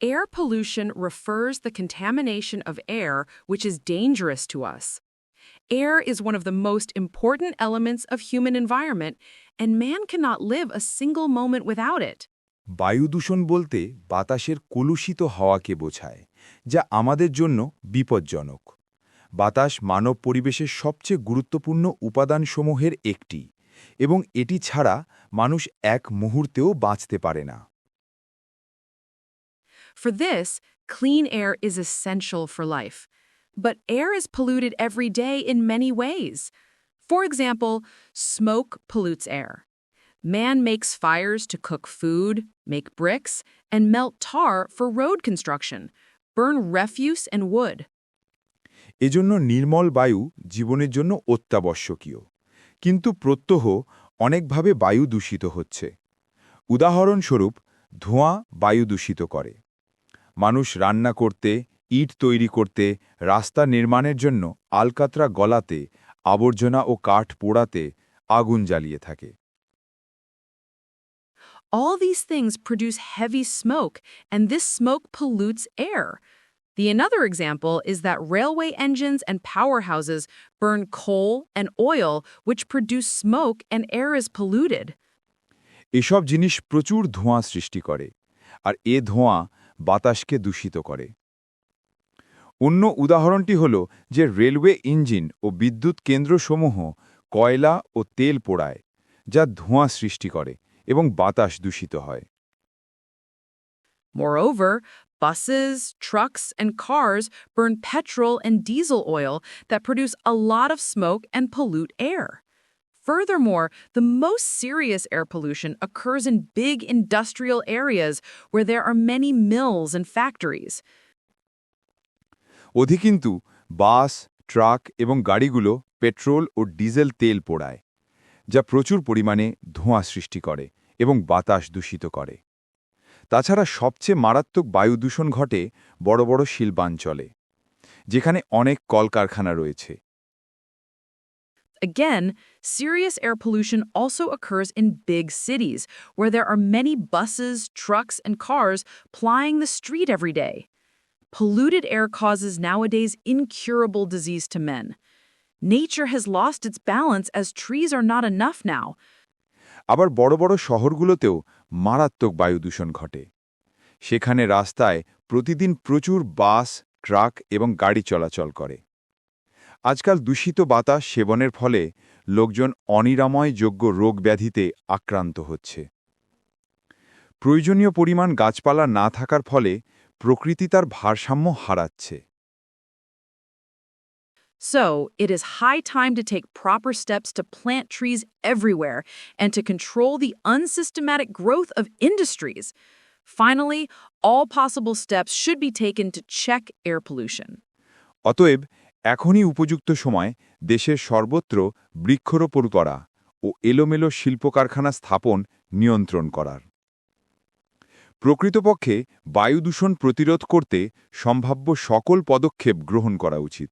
Air pollution refers the contamination of air which is dangerous to us. Air is one of the most important elements of human environment, and man cannot live a single moment without it. বায়ু দূষণ বলতে বাতাসের কলুষিত হাওয়াকে বোঝায় যা আমাদের জন্য বিপজ্জনক বাতাস মানব পরিবেশের সবচেয়ে গুরুত্বপূর্ণ উপাদানসমূহের একটি এবং এটি ছাড়া মানুষ এক মুহূর্তেও বাঁচতে পারে না For this, clean air is essential for life. But air is polluted every day in many ways. For example, smoke pollutes air. Man makes fires to cook food, make bricks, and melt tar for road construction, burn refuse and wood. এজন্য নির্মল বায়ু জীবনের জন্য অত্যাবশ্যকীয় কিন্তু প্রত্যহ অনেকভাবে বায়ু দূষিত হচ্ছে উদাহরণস্বরূপ ধোঁয়া বায়ু দূষিত করে মানুষ রান্না করতে ইট তৈরি করতে রাস্তা নির্মাণের জন্য আলকাতরা গলাতে আবর্জনা ও কাঠ পোড়াতে আগুন জ্বালিয়ে থাকে All these things produce heavy smoke, and this smoke pollutes air. The another example is that railway engines and powerhouses burn coal and oil, which produce smoke and air is polluted. এসব জিনিস প্রচুর ধোঁয়া সৃষ্টি করে আর এ ধোঁয়া বাতাসকে দূষিত করে অন্য উদাহরণটি হল যে রেলওয়ে ইঞ্জিন ও বিদ্যুৎ কেন্দ্রসমূহ কয়লা ও তেল পোড়ায় যা ধোঁয়া সৃষ্টি করে এবং বাতাস দূষিত হয় Moreover, buses, trucks, and cars burn petrol and diesel oil that produce a lot of smoke and pollute air. Furthermore, the most serious air pollution occurs in big industrial areas where there are many mills and factories. অধিকিন্তু bus truck এবং গাড়িগুলো petrol ও diesel তেল পোড়ায় যা প্রচুর পরিমাণে ধোঁয়া সৃষ্টি করে এবং বাতাস দূষিত করে তাছাড়া সবচেয়ে মারাত্মক বায়ু দূষণ ঘটে বড় বড় শিল্পাঞ্চলে যেখানে অনেক কলকারখানা রয়েছে Again, serious air pollution also occurs in big cities where there are many buses, trucks, and cars plying the street every day. Polluted air causes nowadays incurable disease to men. Nature has lost its balance as trees are not enough now. আবার বড় বড় শহরগুলোতেও মারাত্মক বায়ু দূষণ ঘটে সেখানে রাস্তায় প্রতিদিন প্রচুর বাস ট্রাক এবং গাড়ি চলাচল করে আজকাল দূষিত বাতাস সেবনের ফলে লোকজন অনিরাময়যোগ্য রোগ ব্যাধিতে আক্রান্ত হচ্ছে প্রয়োজনীয় পরিমাণ গাছপালা না থাকার ফলে প্রকৃতি তার ভারসাম্য হারাচ্ছে So, it is high time to take proper steps to plant trees everywhere and to control the unsystematic growth of industries. Finally, all possible steps should be taken to check air pollution. অতএব এখনই উপযুক্ত সময় দেশের সর্বত্র বৃক্ষরোপণ করা ও এলোমেলো শিল্প কারখানা স্থাপন নিয়ন্ত্রণ করার। প্রকৃতপক্ষে বায়ু দূষণ প্রতিরোধ করতে সম্ভাব্য সকল পদক্ষেপ গ্রহণ করা উচিত।